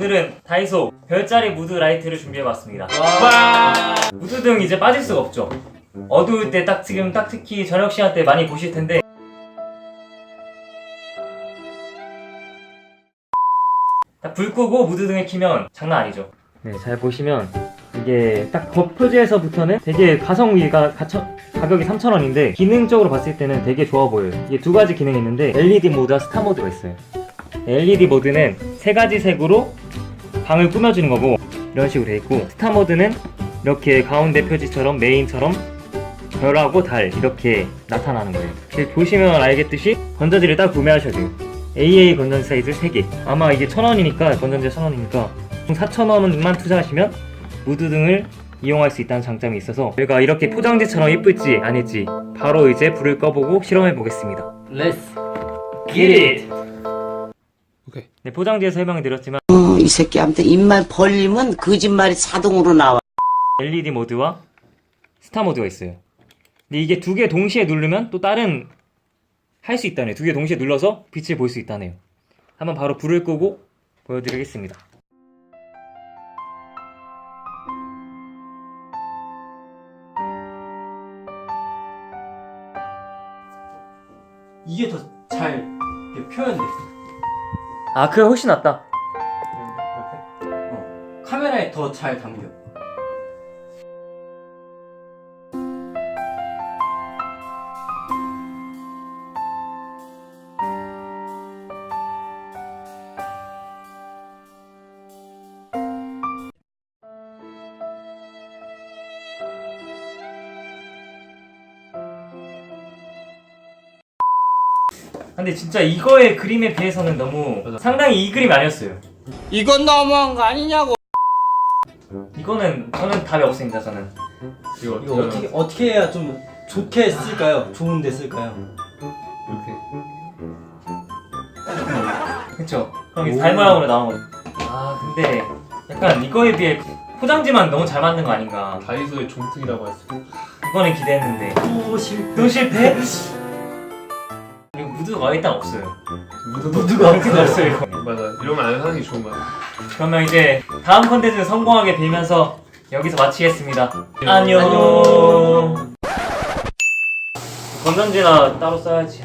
오늘은 다이소 별자리 무드 라이트를 준비해봤습니다. 와. 무드 등 이제 빠질 수가 없죠. 어두울 때 딱 지금 딱 특히 저녁 시간 때 많이 보실 텐데 딱 불 끄고 무드 등을 키면 장난 아니죠. 네, 잘 보시면 이게 딱 겉표지에서부터는 되게 가성비가 가처, 가격이 3,000원인데 기능적으로 봤을 때는 되게 좋아 보여요. 이게 두 가지 기능이 있는데 LED 모드와 스타 모드가 있어요. LED 모드는 세 가지 색으로 방을 꾸며주는 거고 이런 식으로 돼 있고 스타 모드는 이렇게 가운데 표지처럼 메인처럼 별하고 달 이렇게 나타나는 거예요. 이렇게 보시면 알겠듯이 건전지를 딱 구매하셔야 돼요. AA 건전지 사이즈 3개. 아마 이게 1000원이니까 건전지 1000원이니까 총 4,000원만 투자하시면 무드 등을 이용할 수 있다는 장점이 있어서 저희가 이렇게 포장지처럼 예쁠지 아닐지 바로 이제 불을 꺼보고 실험해 보겠습니다. Let's Get it! 오케이. 네, 포장지에서 설명을 드렸지만 어, 이 새끼한테 입만 벌리면 거짓말이 자동으로 나와. LED 모드와 스타 모드가 있어요. 근데 이게 두 개 동시에 누르면 또 다른 할 수 있다네요. 두 개 동시에 눌러서 빛을 볼 수 있다네요. 한번 바로 불을 끄고 보여드리겠습니다. 이게 더 잘 표현돼. 아, 그게 훨씬 낫다. 카메라에 더 잘 담겨. 근데 진짜 이거의 그림에 비해서는 너무 상당히 이 그림이 아니었어요. 이건 너무한 거 아니냐고. 이거는 저는 답이 없습니다. 저는. 이거 이거 어떻게 어떻게 해야 좀 좋게 쓸까요? 좋은데 쓸까요? 이렇게. 그쵸? 그럼 이게 달 모양으로 나온 거죠. 아, 근데 약간 이거에 비해 포장지만 너무 잘 만든 거 아닌가. 다이소의 종특이라고 했어. 이번엔 기대했는데. 또 실패. 또 실패? 무드가 일단 없어요. 무드도 무드가 무드가 없어요. 맞아. 이러면 안 사는 게 좋은 거야. 그러면 이제 다음 컨텐츠는 성공하게 빌면서 여기서 마치겠습니다. 안녕. 안녕. 건전지나 따로 써야지.